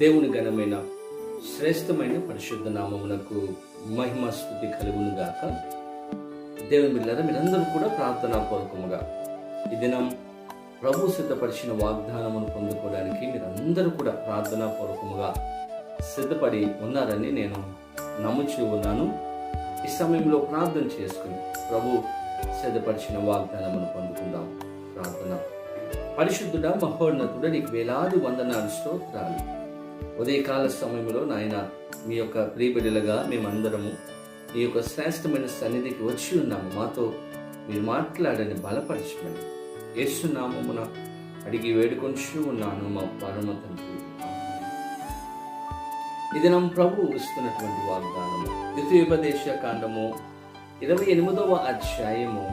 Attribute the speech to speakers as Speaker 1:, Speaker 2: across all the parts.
Speaker 1: దేవుని ఘనమైన శ్రేష్టమైన పరిశుద్ధ నామమునకు మహిమ స్థుతి కలుగును గాక. దేవుని బిడ్డలారా మీరందరూ కూడా ప్రార్థనా పూర్వకముగా ఈ దినం ప్రభు సిద్ధపరిచిన వాగ్దానమును పొందుకోవడానికి మీరందరూ కూడా ప్రార్థనా పూర్వకముగా సిద్ధపడి ఉన్నారని నేను నమ్ముచూ ఉన్నాను. ఈ సమయంలో ప్రార్థన చేసుకుని ప్రభు సిద్ధపరిచిన వాగ్దానమును పొందుకుందాం. ప్రార్థన. పరిశుద్ధుడ మహోన్నతుడ నీకు వేలాది వందనాలు స్తోత్రాలు. ఉదయకాల సమయంలో నాయన మీ యొక్క ప్రియబిడ్డలుగా మేమందరము మీ యొక్క శ్రేష్టమైన సన్నిధికి వచ్చి ఉన్నాము. మాతో మీరు మాట్లాడని బలపరచమని ఏసునామమున అడిగి వేడుకొంచు ఉన్నాను మా పరమ తండ్రి. ఇది నమ్ ప్రభు ఇస్తున్నటువంటి వాగ్దానము ద్వితీయోపదేశ కాండము ఇరవై ఎనిమిదవ అధ్యాయము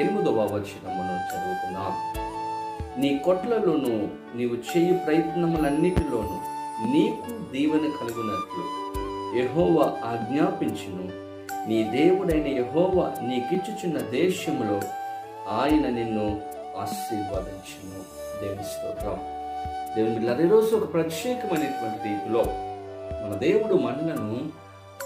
Speaker 1: ఎనిమిదవ వచనమును చదువుకున్నాం నీ కొట్లలోను నీవు చేయు ప్రయత్నములన్నిటిలోనూ నీకు దీవెన కలుగునట్లు. యహోవ ఆజ్ఞాపించును. నీ దేవుడైన యహోవ నీకిచ్చుచున్న దేశములో ఆయన నిన్ను ఆశీర్వదించును. దేవుని స్తోత్రం. దేవుని బిడ్డలారా, ఈరోజు ఒక ప్రత్యేకమైనటువంటి రీతిలో మన దేవుడు మనలను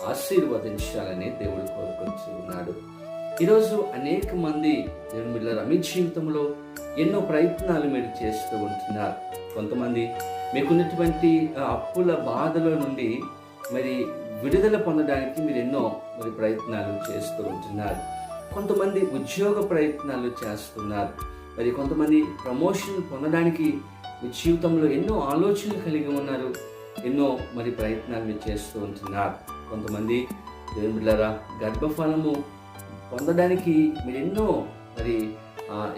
Speaker 1: ఆశీర్వదించాలని దేవుడు కోరుకొచ్చి ఉన్నాడు ఈరోజు అనేక మంది దేవుని బిడ్డలారా, మీ జీవితంలో ఎన్నో ప్రయత్నాలు మీరు చేస్తూ ఉంటున్నారు. కొంతమంది మీకున్నటువంటి అప్పుల బాధల నుండి మరి విడుదల పొందడానికి మీరు ఎన్నో మరి ప్రయత్నాలు చేస్తూ ఉంటున్నారు. కొంతమంది ఉద్యోగ ప్రయత్నాలు చేస్తున్నారు. మరి కొంతమంది ప్రమోషన్ పొందడానికి మీ జీవితంలో ఎన్నో ఆలోచనలు కలిగి ఉన్నారు. ఎన్నో మరి ప్రయత్నాలు మీరు చేస్తూ ఉంటున్నారు. కొంతమంది దేవుని బిడ్డలారా గర్భఫలము పొందడానికి మీరు ఎన్నో మరి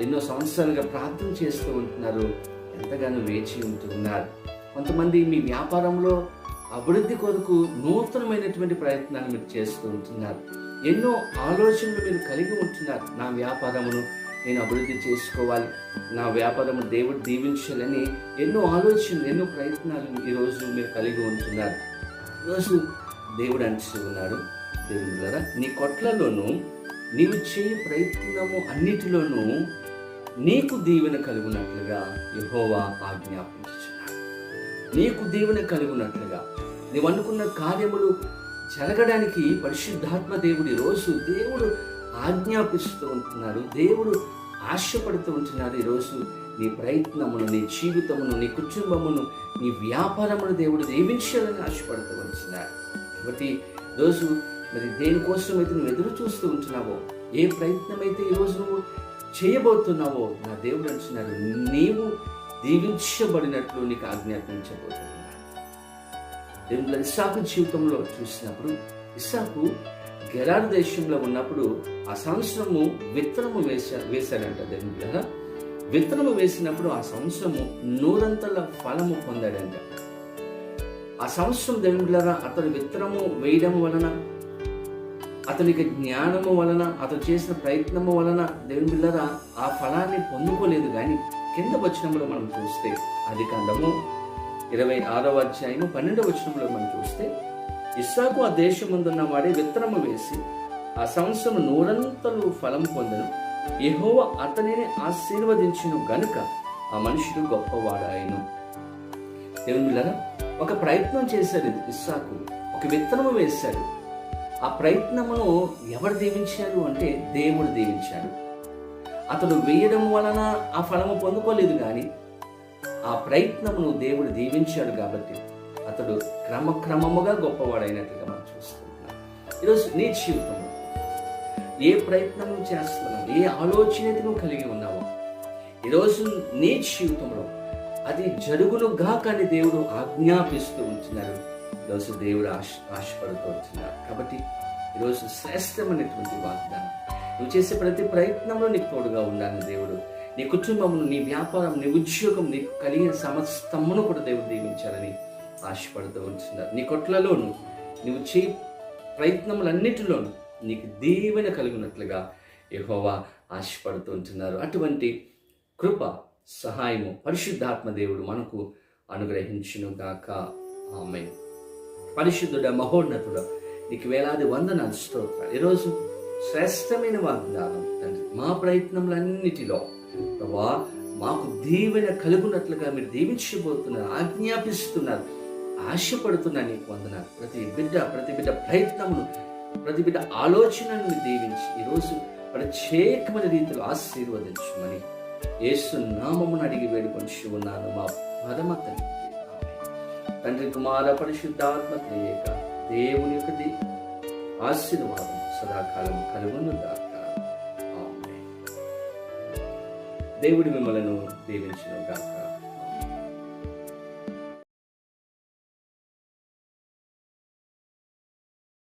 Speaker 1: ఎన్నో సంవత్సరాలుగా ప్రార్థన చేస్తూ ఉంటున్నారు. ఎంతగానో వేచి ఉంటున్నారు కొంతమంది మీ వ్యాపారంలో అభివృద్ధి కొరకు నూతనమైనటువంటి ప్రయత్నాలు మీరు చేస్తూ ఉంటున్నారు. ఎన్నో ఆలోచనలు మీరు కలిగి ఉంటున్నారు. నా వ్యాపారమును నేను అభివృద్ధి చేసుకోవాలి. నా వ్యాపారము దేవుడు దీవించాలని ఎన్నో ఆలోచనలు ఎన్నో ప్రయత్నాలు ఈరోజు మీరు కలిగి ఉంటున్నారు. ఈరోజు దేవుడు అంటూ ఉన్నాడు దేవుడు ద్వారా నీ కొట్లలోనూ నీవు చేయ ప్రయత్నము అన్నిటిలోనూ నీకు దీవెన కలుగునట్లుగా యహోవా ఆజ్ఞాపించున్నాడు నీకు దీవెన కలుగునట్లుగా. నీవు అనుకున్న కార్యములు జరగడానికి పరిశుద్ధాత్మ దేవుడి రోజు దేవుడు ఆజ్ఞాపిస్తూ ఉంటున్నాడు. దేవుడు ఆశపడుతూ ఉంటున్నాడు ఈరోజు. నీ ప్రయత్నమును నీ జీవితమును నీ కుటుంబమును నీ వ్యాపారమును దేవుడు దీవించాలని ఆశపడుతూ ఉంటున్నాడు. కాబట్టి రోజు మరి దేనికోసం అయితే నువ్వు ఎదురు చూస్తూ ఉంటున్నావో ఏ ప్రయత్నం అయితే ఈరోజు నువ్వు చేయబోతున్నావో నా దేవుడు అంటున్నాడు నీవు దీవించబడినట్లు నీకు ఆజ్ఞాపించబోతున్నాడు దేవుళ్ళ ఇస్సాకు జీవితంలో చూసినప్పుడు ఇస్సాకు గెరారు దేశంలో ఉన్నప్పుడు ఆ సంవత్సరము విత్తనము వేసా వేశాడంట దేవుళ్ళ విత్తనము వేసినప్పుడు ఆ సంవత్సరము నూరంతల ఫలము పొందాడంట. ఆ సంవత్సరం దేవుడు అతను విత్తనము వేయడం వలన అతనికి జ్ఞానము వలన అతను చేసిన ప్రయత్నము వలన దేవుని బిల్లరా ఆ ఫలాన్ని పొందుకోలేదు కానీ కింద వచనంలో మనం చూస్తే అది కాండము ఇరవై ఆరవ అధ్యాయము పన్నెండవ వచనంలో మనం చూస్తే ఇస్సాకు ఆ దేశముందున్న వాడే విత్తనము వేసి ఆ సంవత్సరం నూరంతలు ఫలం పొందను. ఎహోవ అతనిని ఆశీర్వదించును గనుక ఆ మనుషుడు గొప్పవాడాయను దేవుని బిళ్ళరా ఒక ప్రయత్నం చేశాడు ఇస్సాకు ఒక విత్తనము వేశాడు. ఆ ప్రయత్నమును ఎవరు దీవించాడు అంటే దేవుడు దీవించాడు. అతడు వేయడం వలన ఆ ఫలము పొందుకోలేదు కానీ ఆ ప్రయత్నమును దేవుడు దీవించాడు కాబట్టి అతడు క్రమక్రమముగా గొప్పవాడైనట్లుగా మనం చూస్తున్నాం. ఈరోజు నీ జీవితంలో ఏ ప్రయత్నం చేస్తున్నావు? ఏ ఆలోచన నువ్వు కలిగి ఉన్నావో? ఈరోజు నీ జీవితంలో అది జరుగునుగా కానీ దేవుడు ఆజ్ఞాపిస్తూ ఉంటున్నాడు. ఈరోజు దేవుడు ఆశ ఆశపడుతూ ఉంటున్నాడు కాబట్టి ఈరోజు శ్రేష్టమైనటువంటి వాగ్దానం. నువ్వు చేసే ప్రతి ప్రయత్నంలో నీకు తోడుగా ఉండాలని దేవుడు. నీ కుటుంబమును నీ వ్యాపారం నీ ఉద్యోగం నీకు కలిగిన సమస్తమును కూడా దేవుడు దీవించాలని ఆశపడుతూ ఉంటున్నారు నీ కొట్లలోను నువ్వు చే ప్రయత్నములన్నిటిలోను నీకు దీవెన కలిగినట్లుగా యహోవా ఆశపడుతూ ఉంటున్నారు. అటువంటి కృప సహాయము పరిశుద్ధాత్మ దేవుడు మనకు అనుగ్రహించునుగాక. ఆమె పరిశుద్ధుడ మహోన్నతుడ. నీకు వేలాది వందనాలు స్తోత్రాలు. ఈరోజు శ్రేష్టమైన వాగ్దానం తండ్రి మా ప్రయత్నములన్నిటిలో ప్రభా మాకు దీవెన కలుగునట్లుగా మీరు దీవించబోతున్నారు ఆజ్ఞాపిస్తున్నారు ఆశపడుతున్నా నీకు వందనాలు. ప్రతి బిడ్డ ప్రతి బిడ్డ ప్రయత్నమును ప్రతి బిడ్డ ఆలోచనను దీవించి ఈరోజు ప్రత్యేకమైన రీతిలో ఆశీర్వదించమని ఏసు నామమును అడిగి వేడుకొని ఉన్నాను మా పరమ తండ్రి. తండ్రి కుమార పరిశుద్ధాత్మ త్రియేక దేవుని యొక్క ఆశీర్వాదం సదాకాలం కలుగును దాకా దేవుడి మిమ్మలను దీవించిన గాక.